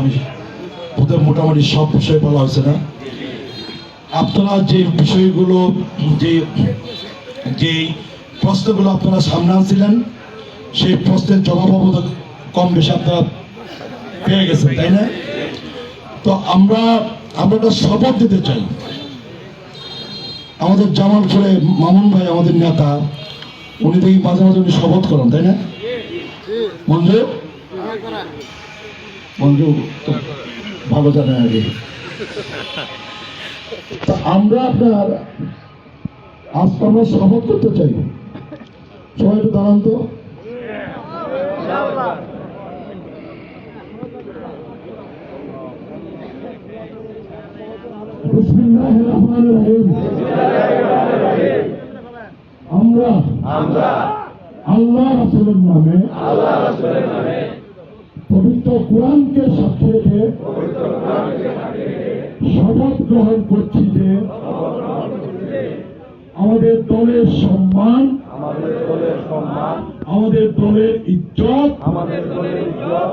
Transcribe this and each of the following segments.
মোটামুটি ওদের মোটামুটি সব বিষয় বলা হয়েছে না। আপনারা যে বিষয়গুলো, যে যে প্রশ্নগুলো আপনারা সামনে আনছিলেন, সেই প্রশ্নের জবাব কম বেশি আপনারা পেয়ে গেছেন, তাই না? তো আমরা আমরা একটা শপথ দিতে চাই। আমাদের জামালপুরে মামুন ভাই আমাদের নেতা, উনি দেখি মাঝে মাঝে উনি শপথ করেন, তাই না? মঞ্জু মঞ্জু ভালো কি তা আমরা আপনার আজকে আমরা করতে চাই। সবাই একটু দাঁড়ান তো। আমরা আল্লাহ রাসূলের নামে আল্লাহ কোরআনকে সাথে রেখে শপথ গ্রহণ করছি যে আমাদের দলের সম্মান আমাদের দলের সম্মান আমাদের দলের ইজ্জত আমাদের দলের ইজ্জত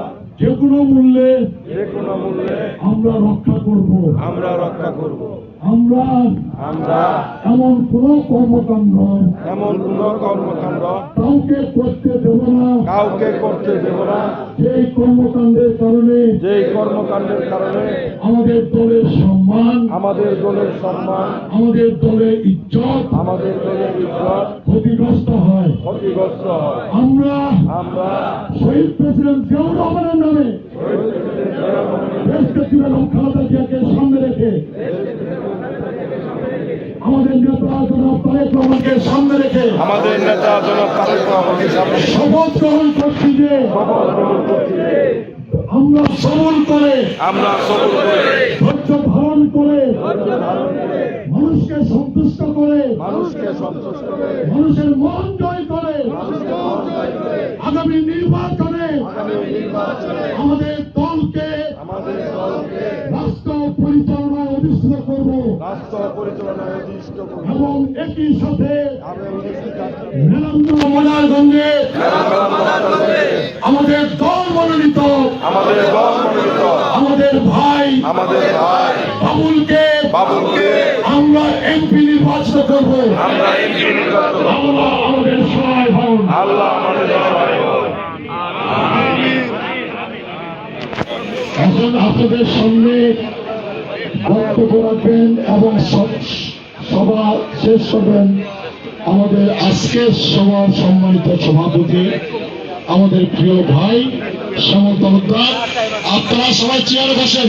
মূল্যে যে কোনো মূল্যে আমরা রক্ষা করব। আমরা রক্ষা করব। আমরা আমরা এমন কোন কর্মকাণ্ড এমন কোন কর্মকাণ্ড কাউকে করতে দেব না। কাউকে করতে দেব না। যেই কর্মকাণ্ডের কারণে যেই কর্মকাণ্ডের কারণে আমাদের দলের সম্মান আমাদের দলের সম্মান আমাদের দলের ইজ্জত আমাদের দলের ইজ্জত ক্ষতিগ্রস্ত হয়। ক্ষতিগ্রস্ত হয়। আমরা আমরা শহীদ প্রেসিডেন্ট জিয়াউর রহমানের নামে দেশ সচিব এবং খালেদা জিয়াকে সামনে রেখে আমাদের নেতা রহমানকে সামনে রেখে আমাদের নেতা জনাব তারেক রহমানের সামনে শপথ গ্রহণ করছি যে আমরা সবল করে আমরা সফল করে ধৈর্য ধারণ করে মানুষকে সন্তুষ্ট করে মানুষকে সন্তুষ্ট করে মানুষের মন জয় করে আগামী নির্বাচনে আমাদের দলকে আমাদের দলকে করব এবং একই সাথে মনারগঞ্জে আমাদের দল মনোনীত আমাদের দল মনোনীত আমাদের ভাই আমাদের ভাই বাবুলকে বাবুলকে আমরা এমপি নির্বাচিত করব। আমরা এমপি নির্বাচিত আল্লাহ আমাদের সহায় হন আল্লাহ আমাদের সহায় হোক। এখন আপনাদের সামনে বক্তব্য রাখবেন এবং সভা শেষ করবেন। আমাদের আজকের সভার সম্মানিত সভাপতি, আমাদের প্রিয় ভাই শ্যামল তালুকদার আপনারা সবাই চেয়ারে বসেন